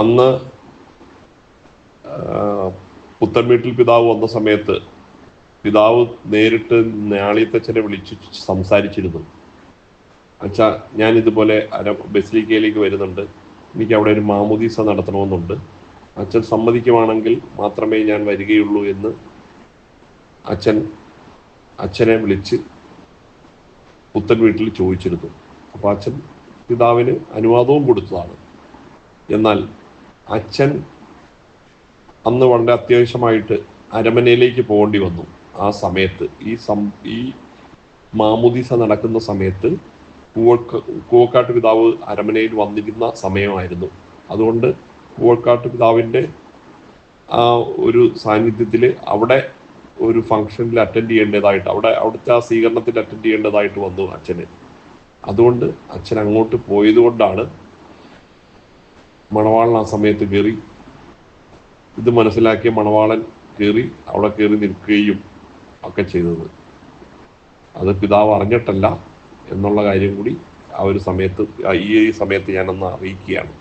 അന്ന് പുത്തൻവീട്ടിൽ പുത്തൻ വീട്ടിൽ പിതാവ് വന്ന സമയത്ത് പിതാവ് നേരിട്ട് ഞാളിയത്തച്ഛനെ വിളിച്ച് സംസാരിച്ചിരുന്നു. അച്ഛാ ഞാൻ ഇതുപോലെ ബസിലിക്കയിലേക്ക് വരുന്നുണ്ട്. എനിക്ക് അവിടെ ഒരു മാമുദീസ നടത്തണമെന്നുണ്ട്. അച്ഛൻ സമ്മതിക്കുവാണെങ്കിൽ മാത്രമേ ഞാൻ വരികയുള്ളൂ എന്ന് അച്ഛൻ അച്ഛനെ വിളിച്ച് പുത്തൻ വീട്ടിൽ ചോദിച്ചിരുന്നു. അപ്പോൾ അച്ഛൻ പിതാവിന് അനുവാദവും കൊടുത്തതാണ്. എന്നാൽ അച്ഛൻ അന്ന് വളരെ അത്യാവശ്യമായിട്ട് അരമനയിലേക്ക് പോകേണ്ടി വന്നു. ആ സമയത്ത് ഈ സം ഈ മാമുദീസ നടക്കുന്ന സമയത്ത് കൂവക്ക കൂവക്കാട്ട് പിതാവ് അരമനയിൽ വന്നിരുന്ന സമയമായിരുന്നു. അതുകൊണ്ട് കൂവക്കാട്ട് പിതാവിന്റെ ആ ഒരു സാന്നിധ്യത്തിൽ അവിടെ ഒരു ഫംഗ്ഷനിൽ അറ്റൻഡ് ചെയ്യേണ്ടതായിട്ട് അവിടെ അവിടുത്തെ ആ സ്വീകരണത്തിൽ അറ്റൻഡ് ചെയ്യേണ്ടതായിട്ട് വന്നു അച്ഛന്. അതുകൊണ്ട് അച്ഛൻ അങ്ങോട്ട് പോയത് കൊണ്ടാണ് മണവാളൻ ആ സമയത്ത് കയറി ഇത് മനസ്സിലാക്കിയ മണവാളൻ കയറി അവിടെ കയറി നിൽക്കുകയും ഒക്കെ ചെയ്തത്. അത് പിതാവ് അറിഞ്ഞിട്ടല്ല എന്നുള്ള കാര്യം കൂടി ആ ഒരു സമയത്ത് ഈ സമയത്ത് ഞാനൊന്ന് അറിയിക്കുകയാണ്.